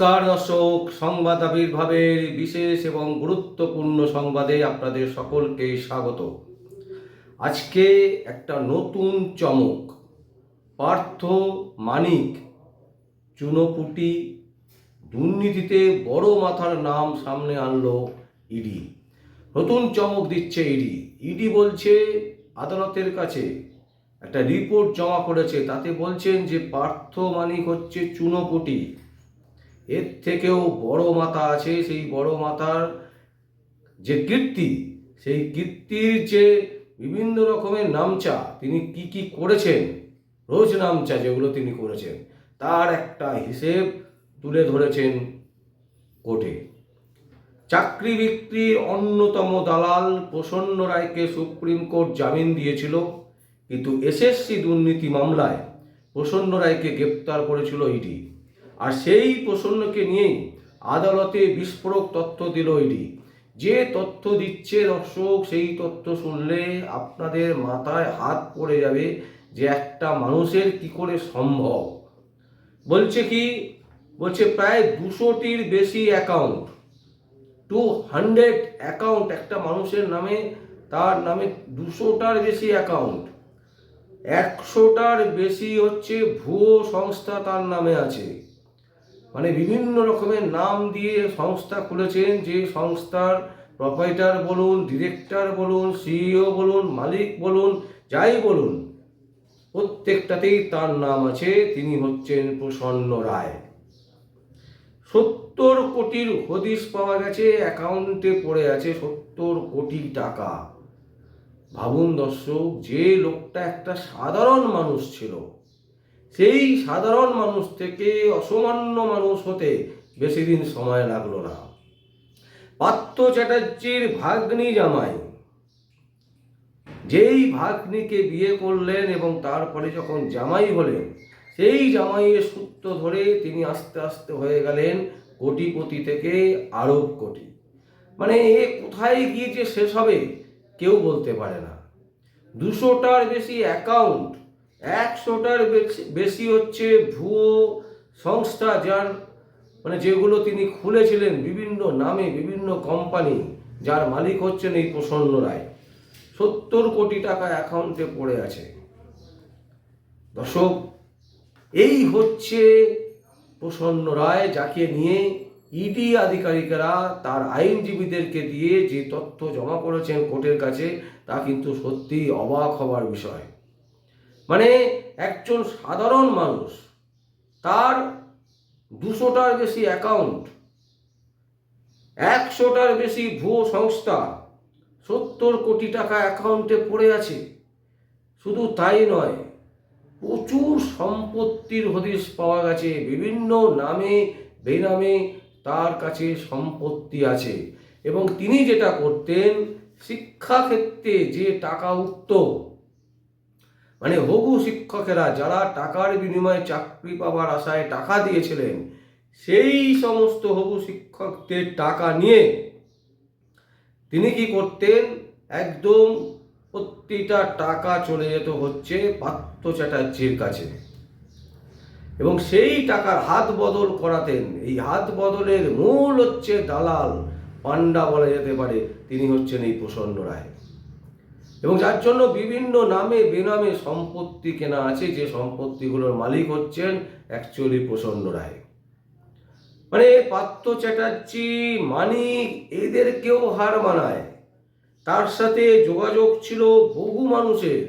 নমস্কার দর্শক, সংবাদ আবির্ভাবের বিশেষ এবং গুরুত্বপূর্ণ সংবাদে আপনাদের সকলকে স্বাগত। আজকে একটা নতুন চমক, পার্থ মানিক চুনোপুটি দুর্নীতিতে বড় মাথার নাম সামনে আনলো ইডি। নতুন চমক দিচ্ছে ইডি। ইডি বলছে, আদালতের কাছে একটা রিপোর্ট জমা করেছে, তাতে বলছেন যে পার্থ মানিক হচ্ছে চুনোপুটি। এর থেকেও বড় মাথা আছে সেই বড় মাথার যে কীর্তি, সেই কীর্তির যে বিভিন্ন রকমের নামচা তিনি কি কি করেছেন, রোজ নামচা যেগুলো তিনি করেছেন, তার একটা হিসেব তুলে ধরেছেন কোর্টে। চাকরি বিক্রির অন্যতম দালাল প্রসন্ন রায়কে সুপ্রিম কোর্ট জামিন দিয়েছিল, কিন্তু এসএসসি দুর্নীতি মামলায় প্রসন্ন রায়কে গ্রেপ্তার করেছিল ইডি। আর সেই প্রসন্নকে নিয়েই আদালতে বিস্ফোরক তথ্য দিল ইডি। যে তথ্য দিচ্ছে দর্শক, সেই তথ্য শুনলে আপনাদের মাথায় হাত পড়ে যাবে যে একটা মানুষের কি করে সম্ভব। বলছে কি? বলছে প্রায় দুশোটির বেশি অ্যাকাউন্ট টু হান্ড্রেড অ্যাকাউন্ট একটা মানুষের নামে, তার নামে দুশোটার বেশি অ্যাকাউন্ট একশোটার বেশি হচ্ছে ভুয়ো সংস্থা তার নামে আছে। মানে বিভিন্ন রকমের নাম দিয়ে সংস্থা খুলেছেন। যে সংস্থার প্রপাইটার বলুন ডিরেক্টর বলুন সিইও বলুন, মালিক বলুন, যাই বলুন, প্রত্যেকটাতেই তার নাম আছে। তিনি হচ্ছেন প্রসন্ন রায়। সত্তর কোটির হদিশ পাওয়া গেছে অ্যাকাউন্টে পড়ে আছে সত্তর কোটি টাকা। ভাবুন দর্শক, যে লোকটা একটা সাধারণ মানুষ ছিল সেই সাধারণ মানুষ থেকে অসামান্য মানুষ হতে বেশি দিন সময় লাগল না। পার্থ চ্যাটার্জির ভাগ্নি জামাই, যেই ভাগ্নিকে বিয়ে করলেন এবং তারপরে যখন জামাই হলেন, সেই জামাইয়ের সূত্র ধরে তিনি আস্তে আস্তে হয়ে গেলেন কোটিপতি থেকে আরব কোটি। মানে এ কোথায় গিয়ে যে শেষ হবে, কেউ বলতে পারে না। দুশোটার বেশি অ্যাকাউন্ট একশোটার বেশি- হচ্ছে ভুয়ো সংস্থা যার মানে যেগুলো তিনি খুলেছিলেন বিভিন্ন নামে বিভিন্ন কোম্পানি যার মালিক হচ্ছেন এই প্রসন্ন রায়। সত্তর কোটি টাকা অ্যাকাউন্টে পড়ে আছে। দর্শক, এই হচ্ছে প্রসন্ন রায় যাকে নিয়ে ইডি আধিকারিকেরা তার আইনজীবীদেরকে দিয়ে যে তথ্য জমা করেছেন কোর্টের কাছে, তা কিন্তু সত্যি অবাক হবার বিষয়। মানে একজন সাধারণ মানুষ, তার দুশোটার বেশি অ্যাকাউন্ট একশোটার বেশি ভুয়ো সংস্থা, সত্তর কোটি টাকা অ্যাকাউন্টে পড়ে আছে। শুধু তাই নয়, প্রচুর সম্পত্তির হদিশ পাওয়া গেছে, বিভিন্ন নামে বেনামে তার কাছে সম্পত্তি আছে। এবং তিনি যেটা করতেন, শিক্ষাক্ষেত্রে যে টাকা উঠত মানে হবু শিক্ষকেরা যারা টাকার বিনিময়ে চাকরি পাওয়ার আশায় টাকা দিয়েছিলেন, সেই সমস্ত হবু শিক্ষকদের টাকা নিয়ে তিনি কি করতেন? একদম প্রতিটা টাকা চলে যেত হচ্ছে পার্থ চ্যাটার্জির কাছে। এবং সেই টাকার হাত বদল করাতেন। এই হাত বদলের মূল হচ্ছে দালাল। পান্ডা বলা যেতে পারে, তিনি হচ্ছেন এই প্রসন্ন রায়। এবং যার জন্য বিভিন্ন নামে বেনামে সম্পত্তি কেনা আছে, যে সম্পত্তিগুলোর মালিক হচ্ছেন অ্যাকচুয়ালি প্রসন্ন রায়। মানে পার্থ চ্যাটার্জি, মানিক এদেরকেও হার মানায়। তার সাথে যোগাযোগ ছিল বহু মানুষের।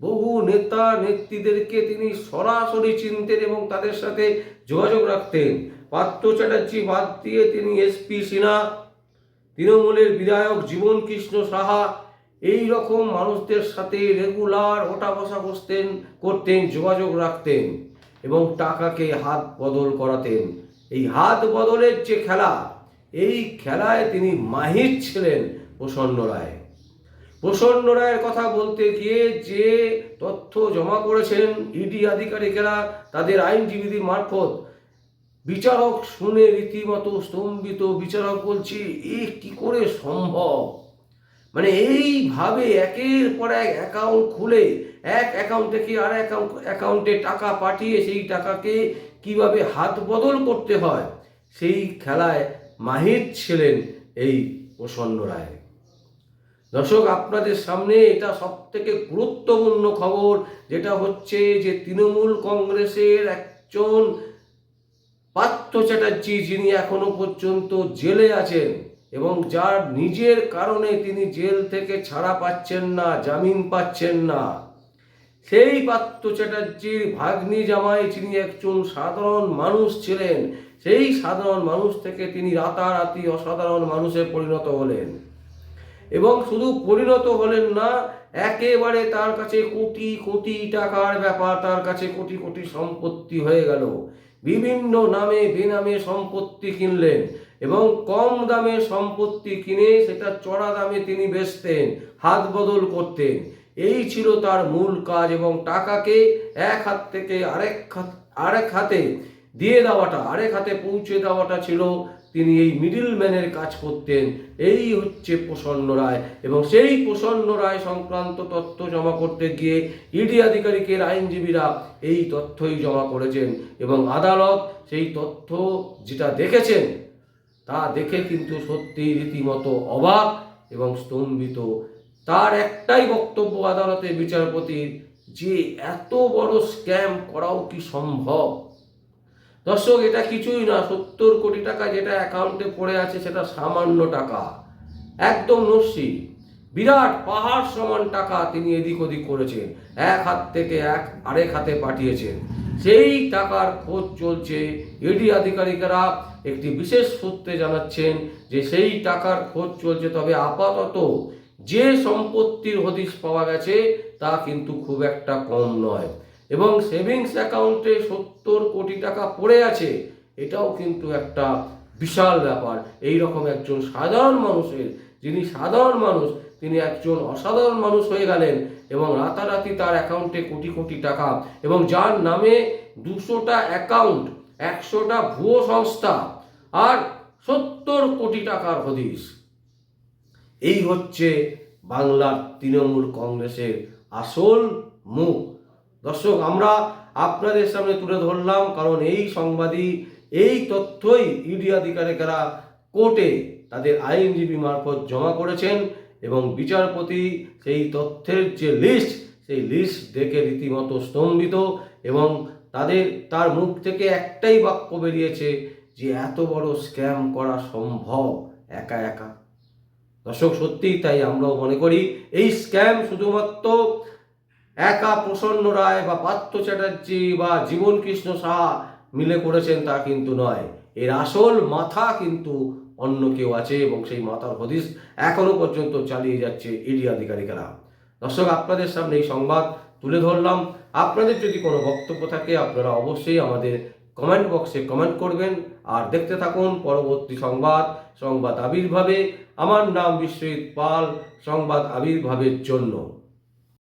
বহু নেতা, নেত্রীদেরকে তিনি সরাসরি চিনতেন এবং তাদের সাথে যোগাযোগ রাখতেন। পার্থ চ্যাটার্জি বাদ দিয়ে তিনি এসপি সিনহা, তৃণমূলের বিধায়ক জীবন কৃষ্ণ সাহা এই রকম মানুষদের সাথে রেগুলার ওঠা বসা বসতেন, করতেন, যোগাযোগ রাখতেন এবং টাকাকে হাত বদল করাতেন। এই হাত বদলের যে খেলা, এই খেলায় তিনি মাহির ছিলেন প্রসন্ন রায়। প্রসন্ন রায়ের কথা বলতে গিয়ে যে তথ্য জমা করেছেন ইডি আধিকারিকেরা, তাদের আইনজীবীদের মারফত, বিচারক শুনে রীতিমতো স্তম্ভিত, বিচারক বলছি, এ কি করে সম্ভব? মানে এইভাবে একের পর এক অ্যাকাউন্ট খুলে, এক অ্যাকাউন্ট থেকে আর অ্যাকাউন্ট অ্যাকাউন্টে টাকা পাঠিয়ে সেই টাকাকে কীভাবে হাত বদল করতে হয়, সেই খেলায় মাহির ছিলেন এই প্রসন্ন রায়। দর্শক, আপনাদের সামনে এটা সব থেকে গুরুত্বপূর্ণ খবর, যেটা হচ্ছে যে তৃণমূল কংগ্রেসের একজন পার্থ চ্যাটার্জি, যিনি এখনও পর্যন্ত জেলে আছেন। এবং যার নিজের কারণে তিনি জেল থেকে ছাড়া পাচ্ছেন না, জামিন পাচ্ছেন না। সেই পার্থ চ্যাটার্জির ভাগ্নি জামাই যিনি একজন সাধারণ মানুষ ছিলেন, সেই সাধারণ মানুষ থেকে তিনি রাতারাতি অসাধারণ মানুষে পরিণত হলেন। এবং শুধু পরিণত হলেন না, একেবারে তার কাছে কোটি কোটি টাকার ব্যাপার, তার কাছে কোটি কোটি সম্পত্তি হয়ে গেল। বিভিন্ন নামে বেনামে সম্পত্তি কিনলেন। এবং কম দামে সম্পত্তি কিনে সেটা চড়া দামে তিনি বেচতেন, হাত বদল করতেন। এই ছিল তার মূল কাজ এবং টাকাকে এক হাত থেকে আরেক হাত, আরেক হাতে দিয়ে দেওয়াটা, আরেক হাতে পৌঁছে দেওয়াটা ছিল তিনি এই মিডিলম্যানের কাজ করতেন। এই হচ্ছে প্রসন্ন রায় এবং সেই প্রসন্ন রায় সংক্রান্ত তথ্য জমা করতে গিয়ে ইডি আধিকারিকের আইনজীবীরা এই তথ্যই জমা করেছেন এবং আদালত সেই তথ্য যেটা দেখেছেন তা দেখে কিন্তু সত্যি রীতিমতো অবাক এবং স্তম্ভিত। তার একটাই বক্তব্য আদালতে বিচারপতির যে এত বড় স্ক্যাম করাও কি সম্ভব? দর্শক, এটা কিছুই না, সত্তর কোটি টাকা যেটা অ্যাকাউন্টে পড়ে আছে সেটা সামান্য টাকা। একদম নস্যি। বিরাট পাহাড় সমান টাকা তিনি এদিক ওদিক করেছেন। এক হাত থেকে এক আরেক হাতে পাঠিয়েছেন। সেই টাকার খোঁজ চলছে ইডি আধিকারিকেরা একটি বিশেষ সূত্রে জানাচ্ছেন যে সেই টাকার খোঁজ চলছে, তবে আপাতত যে সম্পত্তির হদিশ পাওয়া গেছে তা কিন্তু খুব একটা কম নয়। এবং সেভিংস অ্যাকাউন্টে সত্তর কোটি টাকা পড়ে আছে, এটাও কিন্তু একটা বিশাল ব্যাপার। এই রকম একজন সাধারণ মানুষের, যিনি সাধারণ মানুষ, তিনি একজন অসাধারণ মানুষ হয়ে গেলেন এবং রাতারাতি তার অ্যাকাউন্টে কোটি কোটি টাকা এবং যার নামে দুশোটা অ্যাকাউন্ট একশোটা ভুয়ো সংস্থা আর সত্তর কোটি টাকার হদিস এই হচ্ছে বাংলার তৃণমূল কংগ্রেসের আসল মুখ। দর্শক, আমরা আপনাদের সামনে তুলে ধরলাম, কারণ এই সংবাদই এই তথ্যই ইডি আধিকারিকেরা কোর্টে তাদের আইনজীবী মারফত জমা করেছেন এবং বিচারপতি সেই তথ্যের যে লিস্ট সেই লিস্ট দেখে রীতিমতো স্তম্ভিত এবং তাদের, তার মুখ থেকে একটাই বাক্য বেরিয়েছে যে এত বড় স্ক্যাম করা সম্ভব একা একা। দর্শক, সত্যিই তাই আমরাও মনে করি, এই স্ক্যাম শুধুমাত্র একা প্রসন্ন রায় বা পার্থ চ্যাটার্জি বা জীবন কৃষ্ণ সাহা মিলে করেছেন তা কিন্তু নয়। এর আসল মাথা কিন্তু অন্য কেউ আছে এবং সেই মাথার হদিস এখনও পর্যন্ত চালিয়ে যাচ্ছে ইডি আধিকারিকেরা। দর্শক, আপনাদের সামনে এই সংবাদ তুলে ধরলাম। আপনাদের যদি কোনো বক্তব্য থাকে, আপনারা অবশ্যই আমাদের কমেন্ট বক্সে কমেন্ট করবেন আর দেখতে থাকুন পরবর্তী সংবাদ সংবাদ আবির্ভাবে। আমার নাম বিশ্বজিৎ পাল, সংবাদ আবির্ভাবের জন্য।